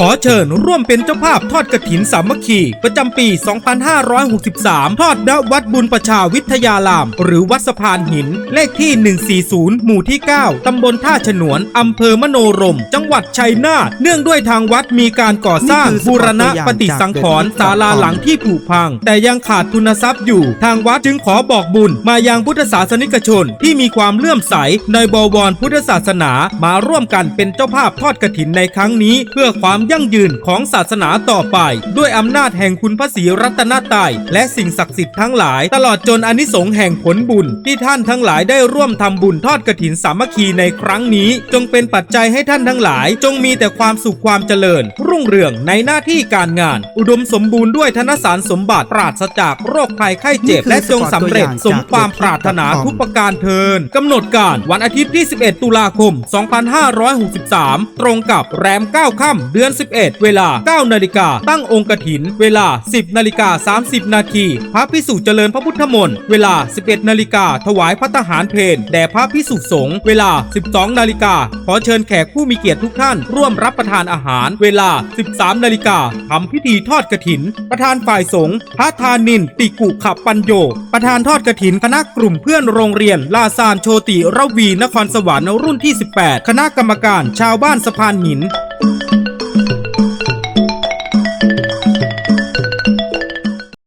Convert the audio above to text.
ขอเชิญร่วมเป็นเจ้าภาพทอดกระถินสามัคคี ประจำปี 2563 ทอดณวัดบุญประชาวิทยาราม หรือวัดสะพานหิน เลขที่ 140 หมู่ที่ 9 ตำบลท่าฉนวน อำเภอมโนรม จังหวัดชัยนาท เนื่องด้วยทางวัดมีการก่อสร้างบูรณะปฏิสังขรณ์ศาลาหลังที่ผุพัง แต่ยังขาดทุนทรัพย์อยู่ ทางวัดจึงขอบอกบุญมายังพุทธศาสนิกชน ที่มีความเลื่อมใสในบวรพุทธศาสนา มาร่วมกันเป็นเจ้าภาพทอดกระถินในครั้งนี้ เพื่อความยั่งยืนของศาสนาต่อไป ด้วยอำนาจแห่งคุณพระศรีรัตนตรัยและสิ่งศักดิ์สิทธิ์ทั้งหลาย ตลอดจนอานิสงส์แห่งผลบุญ ที่ท่านทั้งหลายได้ร่วมทำบุญทอดกระถินสามัคคีในครั้งนี้ จงเป็นปัจจัยให้ท่านทั้งหลาย จงมีแต่ความสุขความเจริญ รุ่งเรืองในหน้าที่การงาน อุดมสมบูรณ์ด้วยธนสารสมบัติปราศจากโรคภัยไข้เจ็บนี่คือและจงสำเร็จสมความสปอร์ตตัวอย่างจากปรารถนา The Tit.com ทุกประการเทินกำหนดการวันอาทิตย์ที่ 11 ตุลาคม 2563 ตรงกับแรม 9 ค่ำเดือน11 เวลา 9 นาฬิกา ตั้งองค์กถิน เวลา 10 นาฬิกา 30 นาที พระพิสุเจริญพระพุทธมนต์ เวลา 11 นาฬิกา ถวายพระทหารเพลแด่พระพิสุสงฆ์ เวลา 12 นาฬิกา ขอเชิญแขกผู้มีเกียรติทุกท่าน ร่วมรับประทานอาหาร เวลา 13 นาฬิกาทำพิธีทอดกฐิน ประธานฝ่ายสงฆ์ พระธานิน ติกุขับปัญโย ประธานทอดกฐินคณะกลุ่มเพื่อนโรงเรียน ลาซานโชติระวี นครสวรรค์รุ่นที่ 18 คณะกรรมการ ชาวบ้านสะพานหิน